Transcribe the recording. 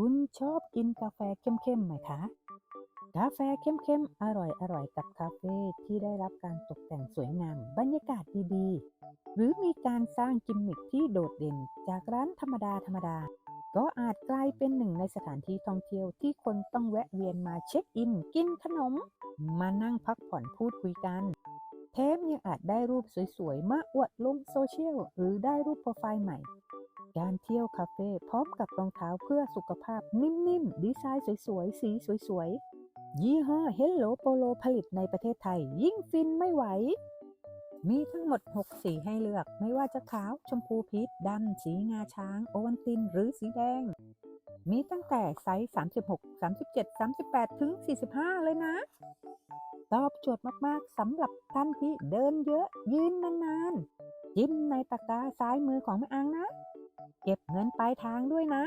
คุณชอบกินกาแฟเข้มๆไหมคะ กาแฟเข้มๆ อร่อยๆ กับคาเฟ่ที่ได้รับการตกแต่งสวยงาม บรรยากาศดีๆ หรือมีการสร้างกิมมิคที่โดดเด่นจากร้านธรรมดาธรรมดา ก็อาจกลายเป็นหนึ่งในสถานที่ท่องเที่ยวที่คนต้องแวะเวียนมาเช็คอิน กินขนม มานั่งพักผ่อนพูดคุยกันแถมยังอาจได้รูปสวยๆ มาอวดลงโซเชียลหรือได้รูปโปรไฟล์ใหม่ การเที่ยวคาเฟ่พร้อมกับรองเท้าเพื่อสุขภาพนิ่มๆ ดีไซน์สวยๆ สีสวยๆ ยี่ห้อ Hello Polo ผลิตในประเทศไทย ยิ่งฟินไม่ไหว มีทั้งหมด 6 สีให้เลือกไม่ว่าจะขาว ชมพูพีชดำ สีงาช้าง โอวันติน หรือสีแดง มีตั้งแต่ไซส์ 36 37 38 ถึง 45 เลยนะ ตอบโจทย์มากๆสำหรับท่านที่เดินเยอะยืนนานๆจิ้มในตะกร้าซ้ายมือของแม่อังนะ เก็บเงินปลายทางด้วยนะ